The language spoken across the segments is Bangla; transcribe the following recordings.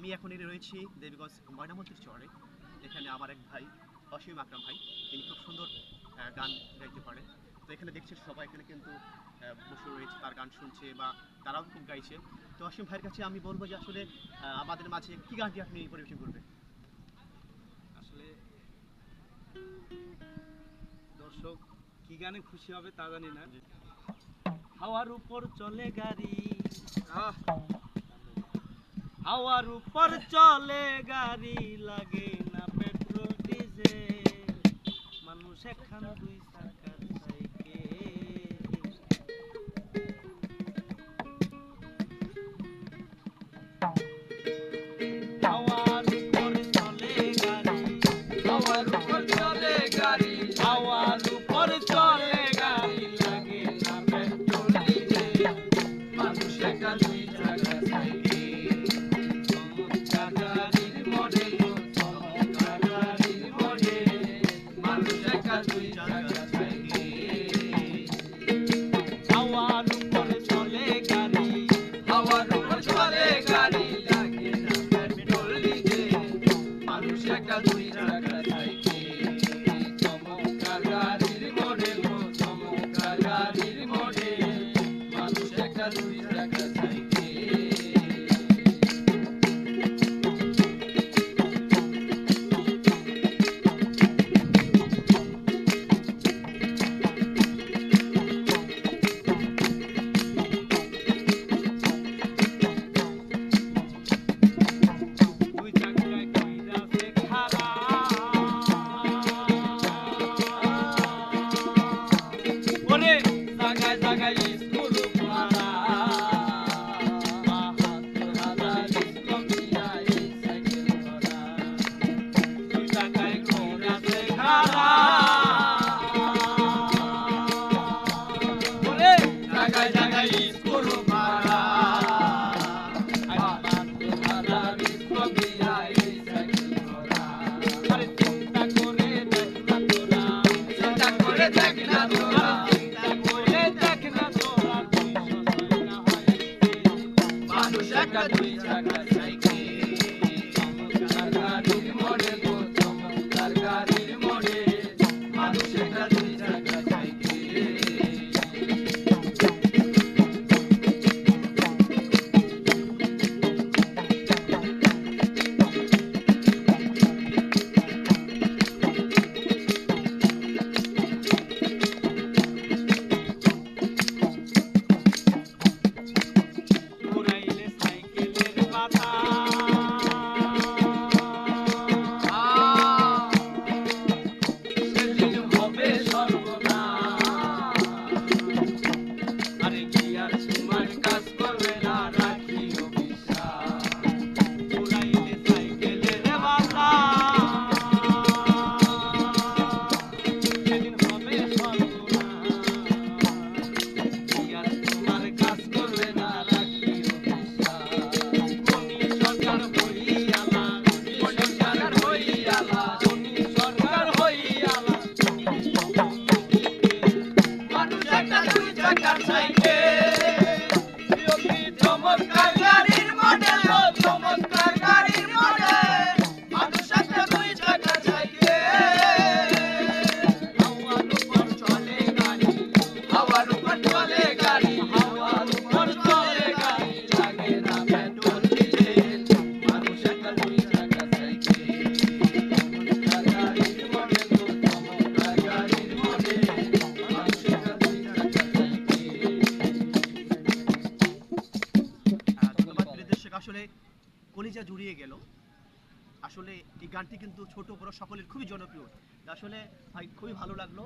আমি এখন এনে রয়েছি দেবীগঞ্জ ময়নামতির চরে। এখানে আমার এক ভাই অসীম আকরাম ভাই। তিনি খুব সুন্দর গান গাইতে পারে তো এখানে দেখছেন সবাই এখানে কিন্তু বসে রয়েছে তার গান শুনছে বা তারাও খুব গাইছে। তো অসীম ভাইয়ের কাছে আমি বলব যে আসলে আমাদের মাঝে কি গানটি আপনি পরিবেশন করবেন? আসলে দর্শক কি গানে খুশি হবে তা জানি না। হাওয়ার উপর চলে গাড়ি। আহ! হাওয়ার উপর চলে গাড়ি লাগে না পেট্রোল ডিজেল। মানুষ এখান দুই চাকার মানুষ একা দুই কিন্তু সকলের খুবই জনপ্রিয়। আসলে ভাই খুবই ভালো লাগল।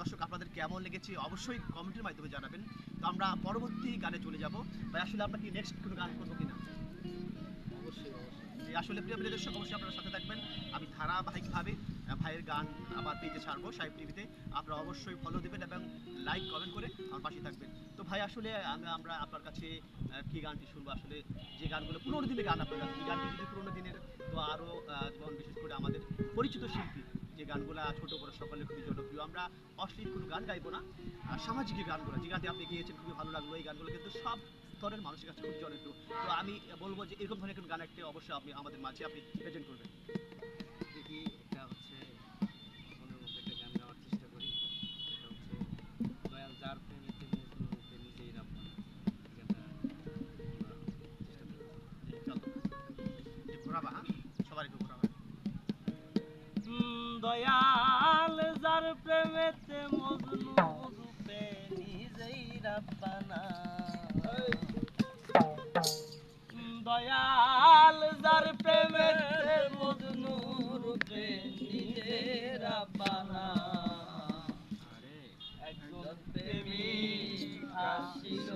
দর্শক আপনাদের কেমন লেগেছে অবশ্যই কমেন্টের মাধ্যমে জানাবেন। তো আমরা পরবর্তী গানে চলে যাব। ভাই আসলে আমরা কি নেক্সট কোনো গান করব কিনা? অবশ্যই অবশ্যই। আসলে প্রিয় প্রিয় দর্শক অবশ্যই আপনারা সাথে থাকবেন। আমি ধারাবাহিকভাবে ভাইয়ের গান আবার পেজে ছাড়বো সাহেব টিভিতে। আপনারা অবশ্যই ফলো দেবেন এবং লাইক কমেন্ট করে আমার পাশে থাকবেন। তো ভাই আসলে আমরা আপনার কাছে কি গানটি শুনব? আসলে যে গানগুলো পুরোনো দিনের গান আপনার এই গানটি যদি পুরোনো দিনের, তো আরও যেমন বিশেষ করে আমাদের পরিচিত শিল্পী, যে গানগুলো ছোটো বড় সকলের খুবই জনপ্রিয়। আমরা অশ্লীল কোনো গান গাইবো না আর সামাজিক গানগুলো, যে গানটি আপনি গিয়েছেন, খুবই ভালো লাগল। এই গানগুলো কিন্তু সব স্তরের মানুষের কাছে খুব জনপ্রিয়। তো আমি বলব যে এরকম ধরনের গান একটা অবশ্যই আপনি আমাদের মাঝে আপনি প্রেজেন্ট করবেন। দেখি দয়াল, যার প্রেমেতে মজনু রূপে নিজেই রাব্বানা। দয়াল, যার প্রেমেতে মজনু রূপে নিজেই রাব্বানা। একজন প্রেমী আসিল।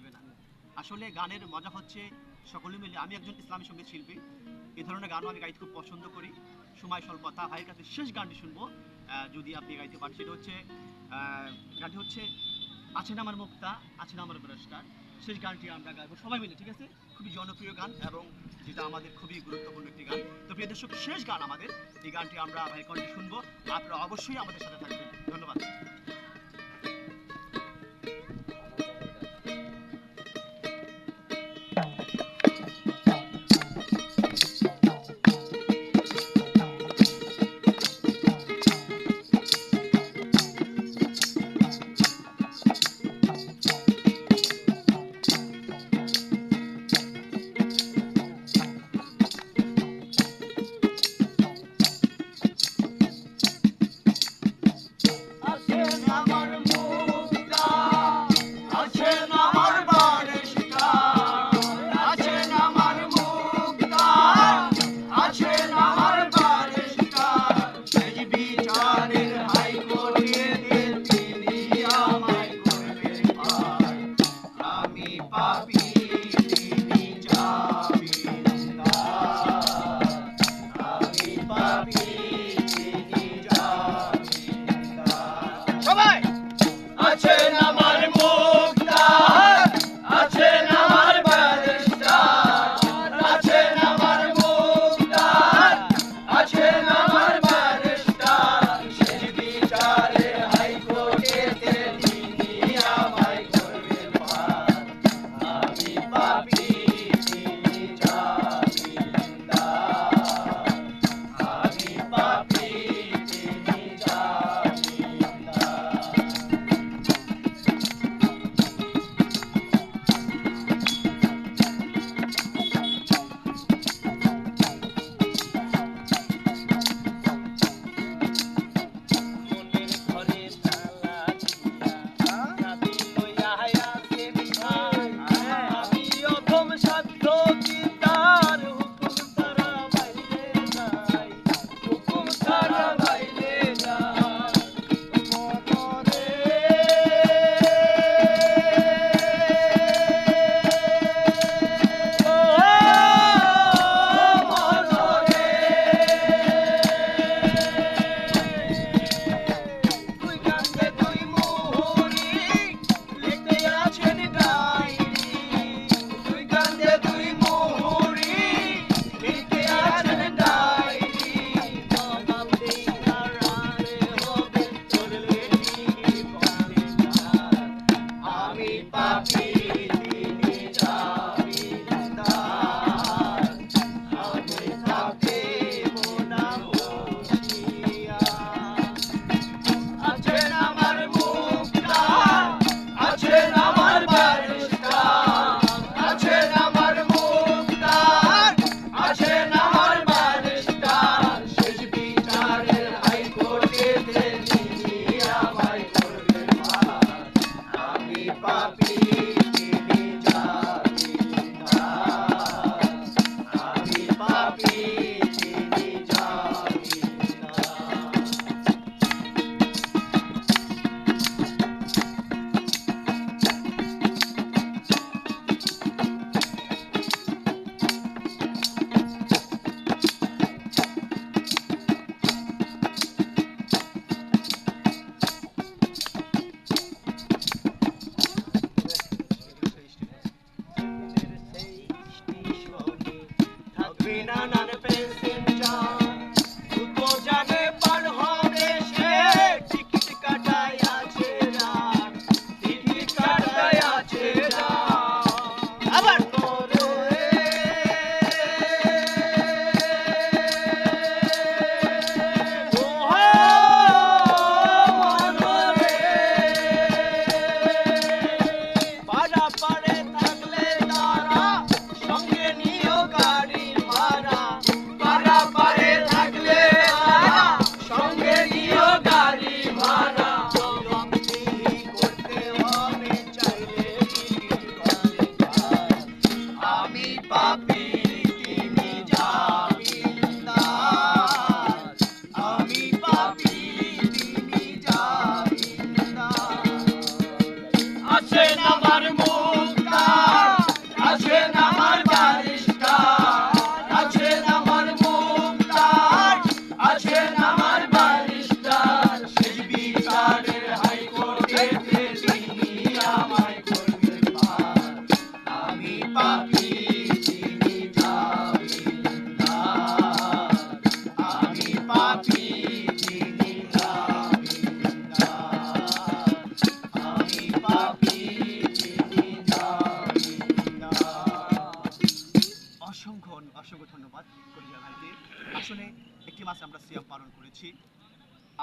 চাইবে না আসলে গানের মজা হচ্ছে সকলে মিলে, আমি একজন ইসলামী সংগীত শিল্পী এই ধরনের গানও আমি গাইতে খুব পছন্দ করি। সময় স্বল্পতা ভাইয়ের কাছে শেষ গানটি শুনব যদি আপনি গাইতে পারেন। সেটা হচ্ছে গানটি হচ্ছে, আছেন আমার মুক্তা, আছেন আমার পুরস্কার। শেষ গানটি আমরা গাইবো সবাই মিলে, ঠিক আছে? খুবই জনপ্রিয় গান এবং যেটা আমাদের খুবই গুরুত্বপূর্ণ একটি গান। তো প্রিয় দর্শক, শেষ গান আমাদের। এই গানটি আমরা ভাই কণ্ঠে শুনব। আপনারা অবশ্যই আমাদের সাথে থাকবেন। ধন্যবাদ।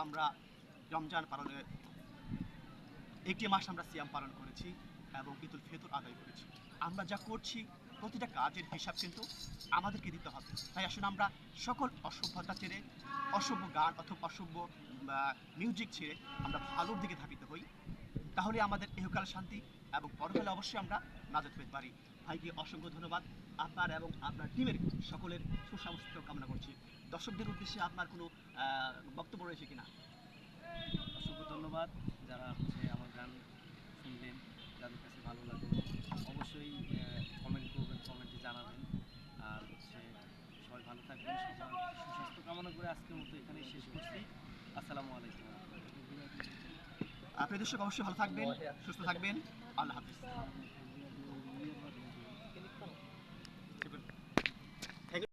আমরা রমজান পালনের একটি মাস আমরা সিয়াম পালন করেছি এবং ঈদুল ফিতর আদায় করেছি। আমরা যা করছি, প্রতিটা কাজের হিসাব কিন্তু আমাদেরকে দিতে হবে। তাই আসলে আমরা সকল অসভ্যতা ছেড়ে, অসভ্য গান অথবা অসভ্য মিউজিক ছেড়ে আমরা ভালোর দিকে ধাবিত হই। তাহলে আমাদের ইহকাল শান্তি এবং পরকালে অবশ্যই আমরা নাজাত পেতে পারি। ভাইকে অসংখ্য ধন্যবাদ। আপনার এবং আপনার টিমের সকলের সুস্বাস্থ্য কামনা করছি। দর্শকদের উদ্দেশ্যে আপনার কোনো বক্তব্য রয়েছে কিনা? অসংখ্য ধন্যবাদ। যারা হচ্ছে আমার গান শুনলেন যাদের কাছে ভালো লাগল অবশ্যই কমেন্ট করবেন কমেন্টে জানাবেন। আর হচ্ছে সবাই ভালো থাকবেন সবার সুস্বাস্থ্য কামনা করে আজকের মতো এখানেই শেষ করছি। আসসালামু আলাইকুম। আপনার দর্শক অবশ্যই ভালো থাকবেন সুস্থ থাকবেন। আল্লাহ হাফিজ।